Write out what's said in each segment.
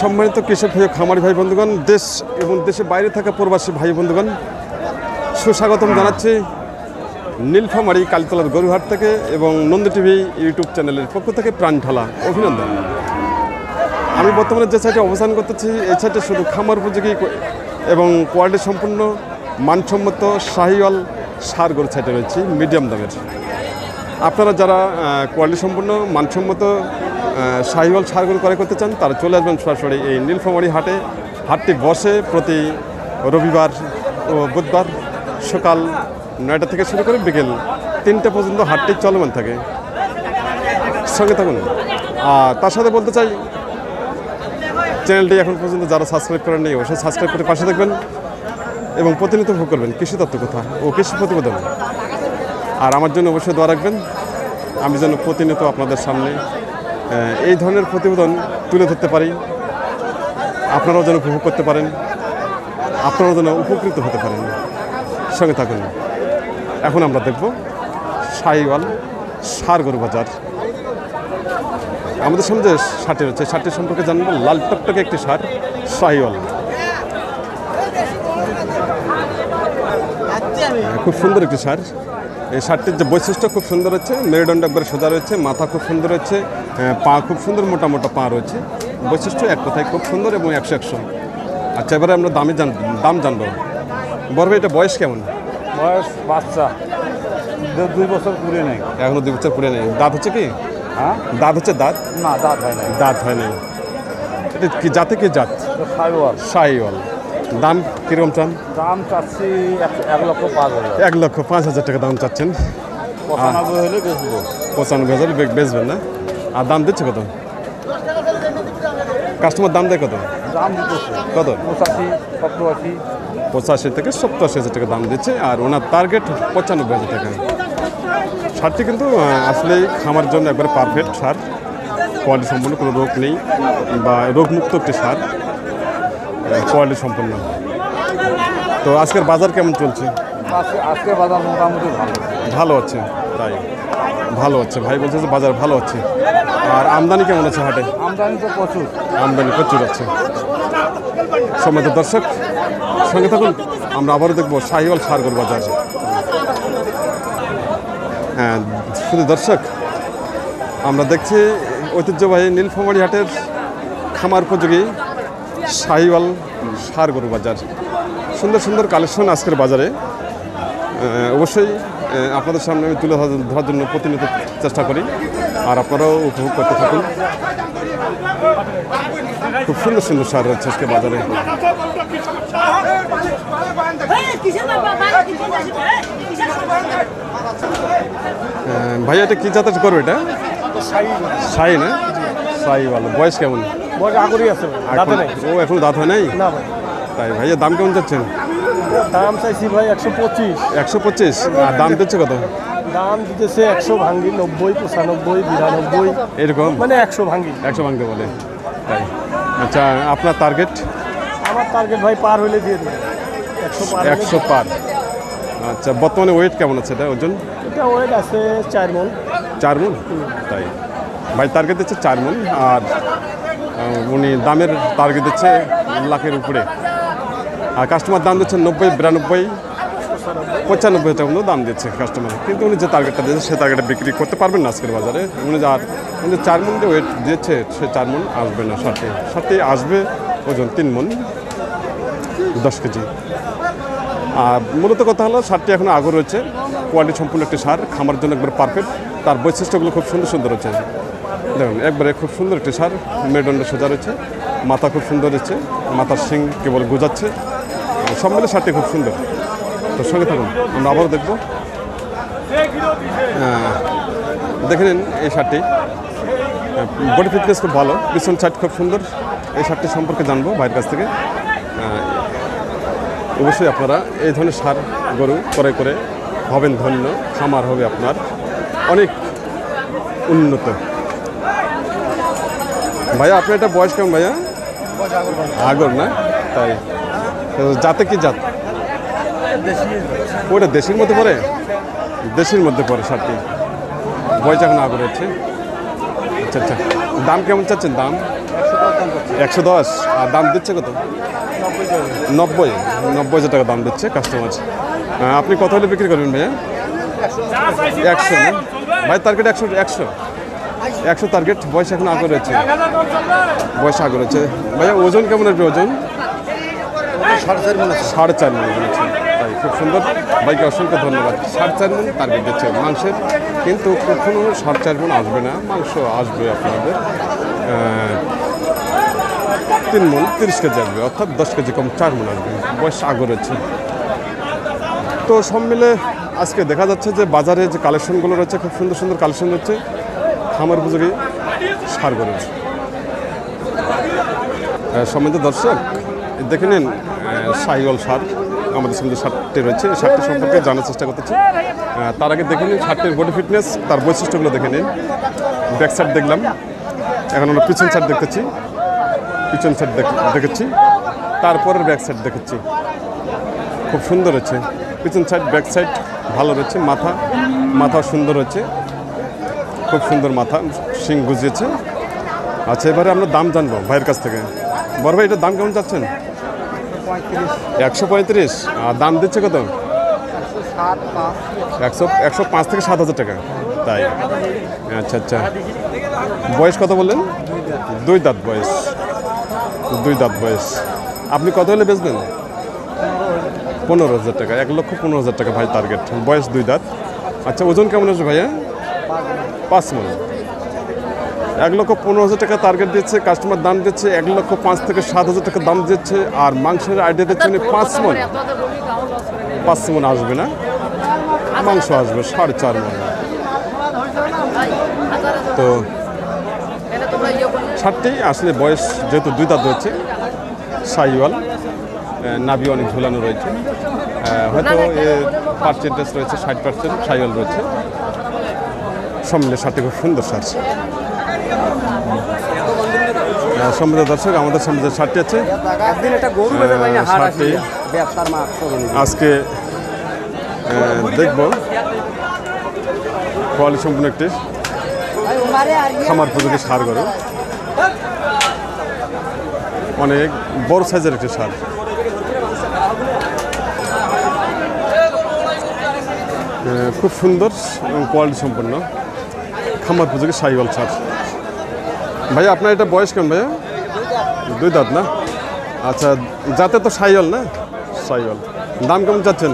সম্মানিত কৃষক ভাই খামারি ভাই বন্ধুগণ, দেশ এবং দেশের বাইরে থাকা প্রবাসী ভাই বন্ধুগণ, সুস্বাগতম জানাচ্ছি নীলফামারি কালীতলার গরুহাট থেকে এবং নন্দ টিভি ইউটিউব চ্যানেলের পক্ষ থেকে প্রাণ ঢালা অভিনন্দন। আমি বর্তমানে যে সাইটে অবস্থান করতেছি, এই সাইটে শুধু খামার উপযোগী এবং কোয়ালিটি সম্পূর্ণ, মানসম্মত, শাহিওয়াল সার গরু সাইটে রয়েছে, মিডিয়াম দামের। আপনারা যারা কোয়ালিটি সম্পূর্ণ, মানসম্মত শাহিওয়াল সারগুলো ক্রয় করতে চান, তারা চলে আসবেন সরাসরি এই নীলফামারি হাটে। হাটটি বসে প্রতি রবিবার ও বুধবার সকাল নয়টা থেকে শুরু করে বিকেল তিনটা পর্যন্ত হাটটি চলমান থাকে। সঙ্গে থাকুন। আর তার সাথে বলতে চাই, চ্যানেলটি এখন পর্যন্ত যারা সাবস্ক্রাইব করেন নেই, অবশ্যই সাবস্ক্রাইব করে পাশে থাকবেন এবং প্রতিনিয়ত ভোগ করবেন কৃষি তত্ত্ব কথা ও কৃষি প্রতিবেদন। আর আমার জন্য অবশ্যই দোয়া রাখবেন। আমি যেন প্রতিনিয়ত আপনাদের সামনে এই ধরনের প্রতিবেদন তুলে ধরতে পারি। আপনারাও যেন উপভোগ করতে পারেন। আপনারাও যেন উপকৃত হতে পারেন। সঙ্গে থাকুন। এখন আমরা দেখব সাইওয়াল সার গরু বাজার। আমাদের সামনে যে শার্টটি রয়েছে শার্টটি সম্পর্কে জানব। লাল টকটকে একটি শার্ট সাইওয়াল। খুব সুন্দর একটি শার্ট এই শার্টটির যে বৈশিষ্ট্য খুব সুন্দর হচ্ছে মেরুদণ্ড একবারে সোজা রয়েছে মাথা খুব সুন্দর হচ্ছে পা খুব সুন্দর মোটা মোটা পা রয়েছে। বৈশিষ্ট্য এক কথায় খুব সুন্দর এবং একশো একশো। আচ্ছা এবারে আমরা দামে জান দাম জানব। বড় ভাই এটা বয়স কেমন? বয়স বাচ্চা। দুই বছর পুরে নেই। এখনও দুই বছর পুরে নেই। দাঁত হচ্ছে কি? হ্যাঁ? দাঁত হচ্ছে দাঁত? না দাঁত হয় নাই। দাঁত হয় নাই। এটা কি জাতে কি জাত? ফাইবার সাইওয়াল। দাম কীরকম চান? দাম চাচ্ছি এক- লক্ষ পাঁচ হাজার। এক লক্ষ পাঁচ হাজার টাকা দাম চাচ্ছেন। পঁচানব্বই হলে বেচবো। পঁচানব্বই হাজার বেচবেন না? আর দাম দিচ্ছে কত? কাস্টমার দাম দেয় কত? দাম কত? পঁচাশি সপ্তআশি পঁচাশি থেকে সত্তর আশি হাজার টাকা দাম দিচ্ছে আর ওনার টার্গেট পঁচানব্বই হাজার টাকা। সারটি কিন্তু আহ, আসলেই খামার জন্য একবারে পারফেক্ট সার। কোয়ালিটি সম্পন্ন কোনো রোগ নেই বা রোগমুক্ত একটি সার। কোয়ালিটি সম্পন্ন। তো আজকের বাজার কেমন চলছে? আজকে আজকে বাজার মোটামুটি ভালো। ভালো আছে তাই। ভালো হচ্ছে ভাই বলছে যে বাজার ভালো হচ্ছে। আর আমদানি কেমন আছে হাটে? আমদানি তো প্রচুর। আমদানি প্রচুর আছে। সম্মানিত দর্শক সঙ্গে থাকুন আমরা আবারও দেখব শাহিওয়াল সারগর বাজার। হ্যাঁ শুধু দর্শক আমরা দেখছি ঐতিহ্যবাহী নীলফামারী হাটের খামার উপযোগী শাহিওয়াল সারগরু বাজার। সুন্দর সুন্দর কালেকশন আজকের বাজারে। অবশ্যই আপনাদের সামনে আমি তুলে ধরার- জন্য প্রতিনিয়ত চেষ্টা করি। আর আপনারাও উপভোগ করতে থাকুন। খুব সুন্দর সুন্দর সার রয়েছে আজকে বাজারে। ভাইয়া এটা কী জাতের করবে এটা? সাই না? সাই ভালো বয়স কেমন? বয়স আগরই আছে এখন- ও এখন দাঁত হয় নাই? না ভাই। তাই দাম কেমন দাম চাইছি ভাই একশো পঁচিশ। একশো পঁচিশ? আর দাম দিচ্ছে কত? দাম দিতেছে একশো ভাঙ্গি নব্বই পঁচানব্বই বিরানব্বই। এরকম? মানে একশো ভাঙ্গি। একশো বলে। তাই। আচ্ছা আপনার টার্গেট আমার টার্গেট ভাই পার হলে দিয়ে দেবে একশো পার আচ্ছা বর্তমানে ওয়েট কেমন আছে এটা ওজন? এটা ওয়েট আছে চার মন। চার মন? তাই। ভাই টার্গেট দিচ্ছে চার মন। আর উনি দামের টার্গেট দিচ্ছে লাখের উপরে। আর কাস্টমার দাম দিচ্ছে নব্বই, বিরানব্বই, পঁচানব্বই টাকা মতো দাম দিচ্ছে কাস্টমার কিন্তু উনি যে টার্গেটটা দিয়েছে, সে টার্গেটে বিক্রি করতে পারবেন না আজকের বাজারে। উনি যার উনি চার মন যে ওয়েট দিয়েছে সে চার মন আসবে না, সাথে সাথে আসবে ওজন তিন মন, দশ কেজি। আর মূলত কথা হলো, সারটি এখন আগর রয়েছে। কোয়ালিটি সম্পূর্ণ একটি সার খামার জন্য একবার পারফেক্ট তার বৈশিষ্ট্যগুলো খুব সুন্দর সুন্দর রয়েছে। দেখুন, একবারে খুব সুন্দর একটি সার মেরুদণ্ড সোজা রয়েছে, মাথা খুব সুন্দর রয়েছে, মাথার শিং কেবল গোজাচ্ছে, সব মিলে সারটি খুব সুন্দর। তো সঙ্গে থাকুন, আমরা আবারও দেখব। দেখে নিন এই শার্টটি বডি ফিটনেস খুব ভালো, পিছন সাইড খুব সুন্দর। এই শার্টটি সম্পর্কে জানব ভাইয়ের কাছ থেকে। অবশ্যই আপনারা এই ধরনের সার গরু ক্রয় করে হবেন ধন্য, খামার হবে আপনার। অনেক উন্নত। ভাইয়া আপনার এটা বয়স কেমন ভাইয়া? আগর না? তাই। জাতে কি জাত? ওটা দেশের মধ্যে পড়ে? দেশের মধ্যে পড়ে সারটি বয়স এখন আগর হচ্ছে। আচ্ছা আচ্ছা। দাম কেমন চাচ্ছেন? দাম? একশো দশ। আর দাম দিচ্ছে কত? নব্বই। নব্বই হাজার টাকা দাম দিচ্ছে কাস্টমার আপনি কত হলে বিক্রি করবেন ভাইয়া? একশো ভাই টার্গেট একশো একশো। একশো টার্গেট বয়স এখন আগে রয়েছে। বয়স আগে রয়েছে। ভাইয়া, ওজন কেমন আসবে ওজন? সাড়ে চার মনে মন ওজন আছে। ভাই, খুব সুন্দর। ভাইকে অসংখ্য ধন্যবাদ। সাড়ে চার মন টার্গেট দিচ্ছে মাংসের। কিন্তু কখনো সাড়ে চার মন আসবে না। মাংস আসবে আপনাদের। তিন মন, তিরিশ কেজি আসবে। অর্থাৎ দশ কেজি কম চার মন আসবে। বয়স আগে রয়েছে। তো সব মিলে আজকে দেখা যাচ্ছে যে বাজারে যে কালেকশনগুলো রয়েছে, খুব সুন্দর সুন্দর কালেকশন রয়েছে। খামার উপযোগী সার গরুর সম্মানিত দর্শক, দেখে নিন সাইগল সার, আমাদের সামনে সারটি রয়েছে, এই সারটি সম্পর্কে জানার চেষ্টা করতেছি। তার আগে দেখে নিন সারটির বডি ফিটনেস তার বৈশিষ্ট্যগুলো দেখে নিন। ব্যাক সাইড দেখলাম, এখন আমরা পিছন সাইড দেখতেছি। পিছন সাইড দেখেছি, তারপরের ব্যাক সাইড দেখেছি। খুব সুন্দর হচ্ছে পিছন সাইড ব্যাক সাইড ভালো রয়েছে, মাথা মাথা সুন্দর হচ্ছে খুব সুন্দর মাথা, শিং গুজিয়েছে। আচ্ছা এবারে আমরা দাম জানব ভাইয়ের কাছ থেকে। বড় ভাই, এটার দাম কেমন চাচ্ছেন? একশো পঁয়ত্রিশ। আর দাম দিচ্ছে কত? একশো একশো পাঁচ থেকে সাত হাজার টাকা। তাই? আচ্ছা আচ্ছা। বয়স কত বললেন? দুই দাঁত বয়স। দুই দাঁত বয়স। আপনি কত হলে বেচবেন? পনেরো হাজার টাকা, এক লক্ষ পনেরো হাজার টাকা ভাই টার্গেট বয়স দুই দাঁত। আচ্ছা ওজন কেমন আছে ভাইয়া? পাঁচ মন এক লক্ষ পনেরো হাজার টাকা টার্গেট দিচ্ছে কাস্টমার দাম দিচ্ছে এক লক্ষ পাঁচ থেকে সাত হাজার টাকা দাম দিচ্ছে আর মাংসের আইডিয়া দিচ্ছে উনি পাঁচ মন পাঁচ মন আসবে না? মাংস আসবে সাড়ে চার মন তো ষাটটি আসলে বয়স যেহেতু দুই দাঁত রয়েছে সাইওয়াল নাবি অনেক ঝুলানো রয়েছে। হয়তো পার্সেন্টেজ রয়েছে ষাট পার্সেন্ট সাইওয়াল রয়েছে। সব মিলে ষাটটি খুব সুন্দর সার সম্মিলিত দর্শক আমাদের সামনে যে শার্টটি আছে শার্টটি। আজকে দেখব। কোয়ালিটি সম্পূর্ণ একটি খামার উপযোগী সার গরু অনেক বড় সাইজের একটি সার। খুব সুন্দর এবং কোয়ালিটি সম্পন্ন। খামার উপযোগী সাইওয়াল সার ভাইয়া, আপনার এটা বয়স কেমন ভাইয়া? দুই দাঁত না? আচ্ছা যাতে তো সাইওয়াল না? সাইওয়াল দাম কেমন চাচ্ছেন?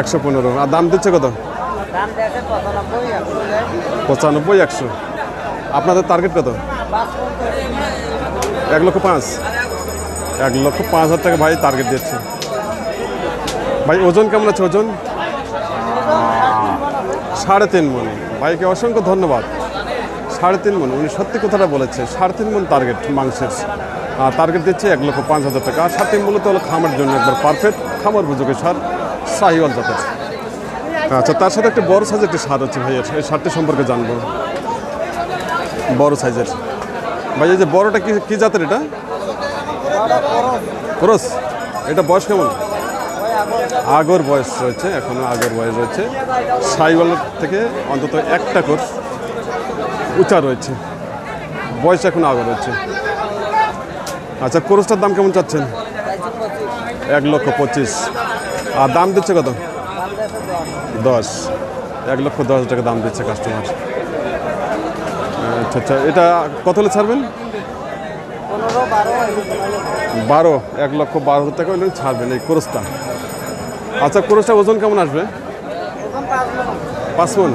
একশো পনেরো। আর দাম দিচ্ছে কত? পঁচানব্বই, একশো। আপনাদের টার্গেট কত? এক লক্ষ পাঁচ। এক লক্ষ পাঁচ হাজার টাকা ভাই টার্গেট দিচ্ছে। ভাই, ওজন কেমন আছে ওজন? সাড়ে তিন মন। ভাইকে অসংখ্য ধন্যবাদ। সাড়ে তিন মন উনি সত্যি কথাটা বলেছে, সাড়ে তিন মন টার্গেট মাংসের। টার্গেট দিচ্ছে এক লক্ষ পাঁচ হাজার টাকা। সাড়ে তিন মূলত হলো খামার জন্য একবার পারফেক্ট খামার বুঝুকে সার, শাহিওয়াল জাতের। আচ্ছা তার সাথে একটা বড় সাইজের একটি সার আছে ভাইয়ের এই সারটি সম্পর্কে জানব। বড় সাইজের ভাই এই যে বড়টা কি কী জাতের এটা? ক্রস। এটা বয়স কেমন? আগর বয়স রয়েছে এখনও আগর বয়স রয়েছে সাইওয়াল থেকে অন্তত একটা কোর্স উঁচা রয়েছে। বয়স এখন আগর রয়েছে আচ্ছা কোর্সটার দাম কেমন চাচ্ছেন? এক লক্ষ পঁচিশ। আর দাম দিচ্ছে কত? দশ। এক লক্ষ দশ টাকা দাম দিচ্ছে কাস্টমার আচ্ছা আচ্ছা এটা কত হলে ছাড়বেন? বারো। এক লক্ষ বারো হাজার টাকা ছাড়বেন এই কোরসটা। আচ্ছা কোরসটা ওজন কেমন আসবে? পাঁচ মন।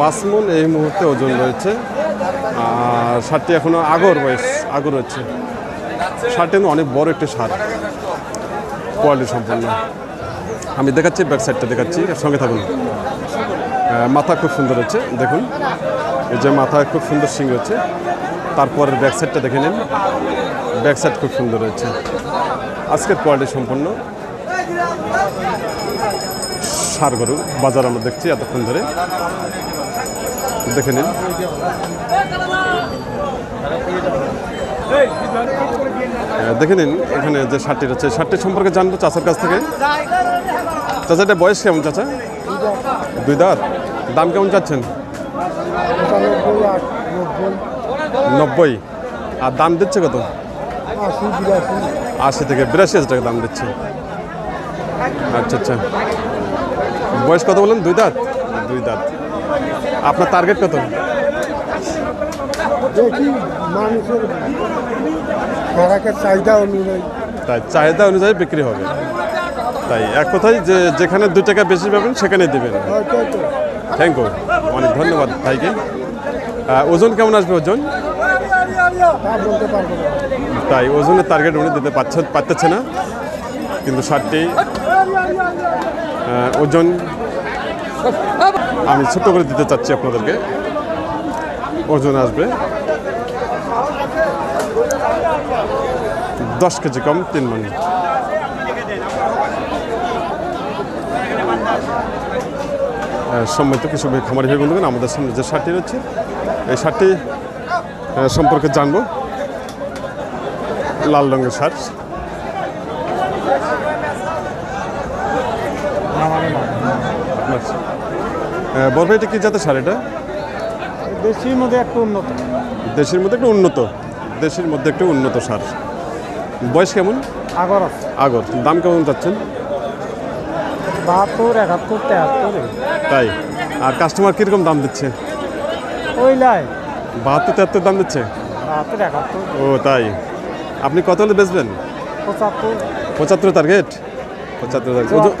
পাঁচ মন এই মুহূর্তে ওজন রয়েছে। আর সারটি এখনও আগর বয়স, আগর রয়েছে কিন্তু অনেক বড় একটি সার কোয়ালিটি সম্পন্ন। আমি দেখাচ্ছি, ব্যাক সাইডটা দেখাচ্ছি। সঙ্গে থাকুন। মাথা খুব সুন্দর হচ্ছে, দেখুন। এই যে মাথায় খুব সুন্দর সিং হচ্ছে। তারপরের ব্যাক সাইডটা দেখে নিন। ব্যাক সাইড খুব সুন্দর রয়েছে আজকের কোয়ালিটি সম্পন্ন। সার গরু বাজার আমরা দেখছি এতক্ষণ ধরে। দেখে নিন। দেখে নিন এখানে যে শার্টটি রয়েছে শার্টটি সম্পর্কে জানব চাচার কাছ থেকে। চাচা এটা বয়স কেমন চাচা? দুই দাঁত। দাম কেমন চাচ্ছেন? নব্বই। আর দাম দিচ্ছে কত? আশি থেকে বিরাশি হাজার টাকা দাম দিচ্ছে। আচ্ছা আচ্ছা। বয়স কত বলেন দুই দাঁত? দুই দাঁত। আপনার টার্গেট কত? মানুষের চাহিদা অনুযায়ী। তাই চাহিদা অনুযায়ী বিক্রি হবে। তাই এক কথায় যে যেখানে দু টাকা বেশি পাবেন সেখানে দেবেন। থ্যাংক ইউ অনেক ধন্যবাদ ভাইকে। ওজন কেমন আসবে ওজন? তাই ওজনের টার্গেট উনি দিতে পারছে পারতেছে না। কিন্তু ষাটটি ওজন আমি ছোট করে দিতে চাচ্ছি আপনাদেরকে। ওজন আসবে। দশ কেজি কম তিন মন আহ, সম্মানিত কিছু খামারি ভাই বন্ধুগণ আমাদের সামনে যে শার্টটি রয়েছে এই শার্টটি সম্পর্কে জানব। লাল রঙের শার্ট বড় ভাইটা কি জাতের শাড়ি এটা? দেশির মধ্যে একটু উন্নত। দেশের মধ্যে একটু উন্নত। দেশের মধ্যে একটু উন্নত সার বয়স কেমন? আগর। আগর। দাম কেমন যাচ্ছেন বাহাত্তর একাত্তর তেহাত্তর তাই? আর কাস্টমার কীরকম দাম দিচ্ছে? ওই লাই বাহাত্তর তেহাত্তর দাম দিচ্ছে? বাহাত্তর একাত্তর। ও তাই। আপনি কত হলে বেচবেন? পঁচাত্তর। পঁচাত্তর টার্গেট পঁচাত্তর টার্গেট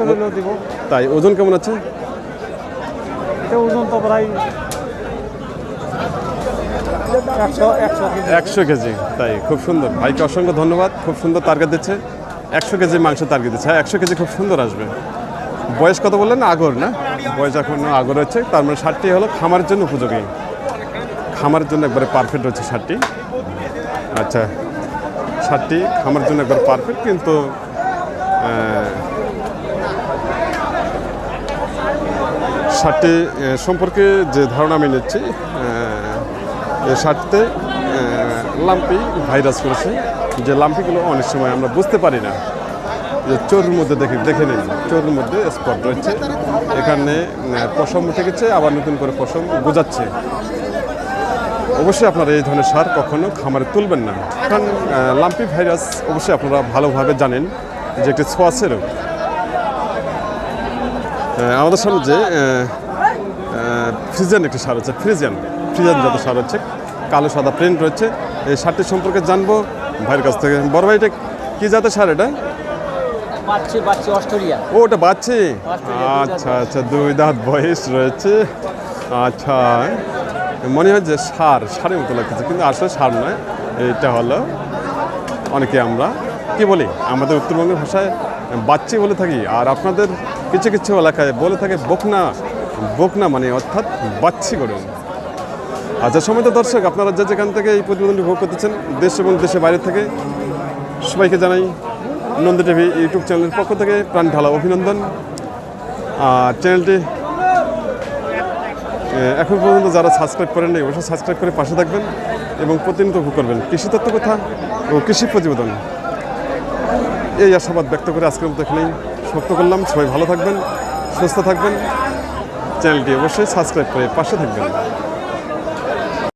তাই ওজন কেমন আছে? একশো কেজি। তাই, খুব সুন্দর। ভাইকে অসংখ্য ধন্যবাদ, খুব সুন্দর টার্গেট দিচ্ছে। একশো কেজি মাংস টার্গেট দিচ্ছে। হ্যাঁ একশো কেজি খুব সুন্দর আসবে। বয়স কত বললেন? আগর, না? বয়স এখন আগর হচ্ছে, তার মানে ষাটটি হলো খামারের জন্য উপযোগী। খামারের জন্য একবারে পারফেক্ট হচ্ছে ষাটটি। আচ্ছা ষাটটি খামারের জন্য একবার পারফেক্ট কিন্তু ষাটটি সম্পর্কে যে ধারণা আমি নিচ্ছি এই ষাটতে লাম্পি ভাইরাস করেছে। যে লাম্পিগুলো অনেক সময় আমরা বুঝতে পারি না। যে চোরের মধ্যে দেখে দেখে নিন। চোরের মধ্যে স্পট রয়েছে। এখানে পশম উঠে গেছে আবার নতুন করে পশম গোজাচ্ছে। অবশ্যই আপনারা এই ধরনের সার কখনো খামারে তুলবেন না। কারণ লাম্পি ভাইরাস অবশ্যই আপনারা ভালোভাবে জানেন যে একটি ছোঁয়াচে রোগ আমাদের সামনে যে ফ্রিজিয়ান একটি সার হচ্ছে ফ্রিজিয়ান। ফ্রিজিয়ান যত সার হচ্ছে কালো সাদা প্রিন্ট রয়েছে। এই সারটি সম্পর্কে জানব ভাইয়ের কাছ থেকে। বড় ভাইটা কি জাতের সার এটা? ও ওটা বাচ্চি? আচ্ছা আচ্ছা দুই দাঁত বয়স রয়েছে। আচ্ছা মনে হয় যে সার সারের মতো লাগতেছে কিন্তু আসলে সার নয়। এটা হলো অনেকে আমরা কি বলি? আমাদের উত্তরবঙ্গের ভাষায় বাচ্চি বলে থাকি। আর আপনাদের কিছু কিছু এলাকায় বলে থাকে বকনা বকনা মানে অর্থাৎ বাচ্চি করুন আচ্ছা সময় তো দর্শক, আপনারা যে যেখান থেকে এই প্রতিবেদনটি ভোগ করতেছেন, দেশ এবং দেশের বাইরে থেকে সবাইকে জানাই নন্দ টিভি ইউটিউব চ্যানেলের পক্ষ থেকে প্রাণ ঢালা অভিনন্দন। আর চ্যানেলটি এখন পর্যন্ত যারা সাবস্ক্রাইব করেন নাই, অবশ্যই সাবস্ক্রাইব করে পাশে থাকবেন এবং প্রতিনিয়ত ভোগ করবেন। কৃষি তত্ত্ব কথা ও কৃষি প্রতিবেদন। এই আশাবাদ ব্যক্ত করে আজকের মতো এখানেই সমাপ্ত করলাম। সবাই ভালো থাকবেন সুস্থ থাকবেন। চ্যানেলটি অবশ্যই সাবস্ক্রাইব করে পাশে থাকবেন।